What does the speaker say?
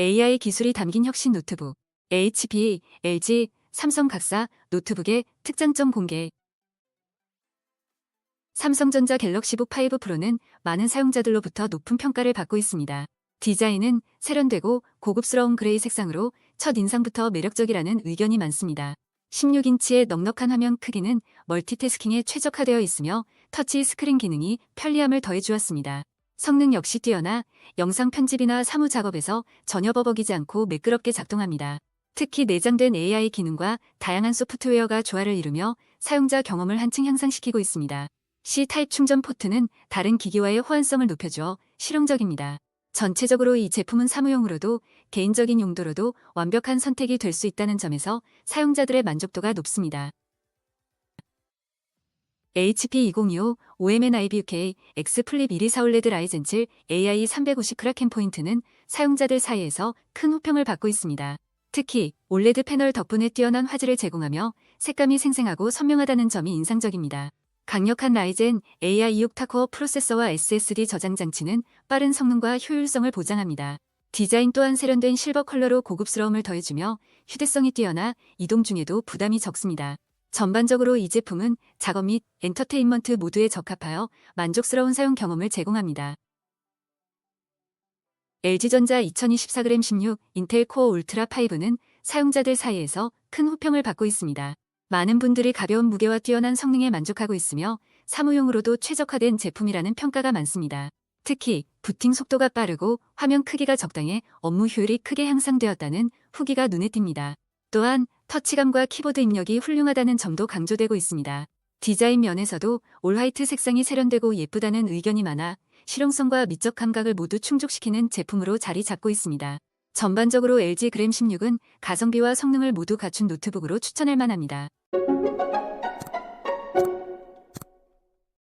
AI 기술이 담긴 혁신 노트북, HP, LG, 삼성 각사 노트북의 특장점 공개. 삼성전자 갤럭시 북 5 프로는 많은 사용자들로부터 높은 평가를 받고 있습니다. 디자인은 세련되고 고급스러운 그레이 색상으로 첫 인상부터 매력적이라는 의견이 많습니다. 16인치의 넉넉한 화면 크기는 멀티태스킹에 최적화되어 있으며 터치 스크린 기능이 편리함을 더해주었습니다. 성능 역시 뛰어나 영상 편집이나 사무 작업에서 전혀 버벅이지 않고 매끄럽게 작동합니다. 특히 내장된 AI 기능과 다양한 소프트웨어가 조화를 이루며 사용자 경험을 한층 향상시키고 있습니다. C 타입 충전 포트는 다른 기기와의 호환성을 높여주어 실용적입니다. 전체적으로 이 제품은 사무용으로도 개인적인 용도로도 완벽한 선택이 될 수 있다는 점에서 사용자들의 만족도가 높습니다. HP 2025 OMN IBUK X 플립 1위 사올레드 라이젠 7 AI 350 크라켄 포인트는 사용자들 사이에서 큰 호평을 받고 있습니다. 특히 올레드 패널 덕분에 뛰어난 화질을 제공하며 색감이 생생하고 선명하다는 점이 인상적입니다. 강력한 라이젠 AI6 타코어 프로세서와 SSD 저장 장치는 빠른 성능과 효율성을 보장합니다. 디자인 또한 세련된 실버 컬러로 고급스러움을 더해주며 휴대성이 뛰어나 이동 중에도 부담이 적습니다. 전반적으로 이 제품은 작업 및 엔터테인먼트 모두에 적합하여 만족스러운 사용 경험을 제공합니다. LG전자 2024g 16 인텔 코어 울트라 5는 사용자들 사이에서 큰 호평을 받고 있습니다. 많은 분들이 가벼운 무게와 뛰어난 성능에 만족하고 있으며 사무용으로도 최적화된 제품이라는 평가가 많습니다. 특히 부팅 속도가 빠르고 화면 크기가 적당해 업무 효율이 크게 향상되었다는 후기가 눈에 띕니다. 또한 터치감과 키보드 입력이 훌륭하다는 점도 강조되고 있습니다. 디자인 면에서도 올 화이트 색상이 세련되고 예쁘다는 의견이 많아 실용성과 미적 감각을 모두 충족시키는 제품으로 자리 잡고 있습니다. 전반적으로 LG 그램 16은 가성비와 성능을 모두 갖춘 노트북으로 추천할 만합니다.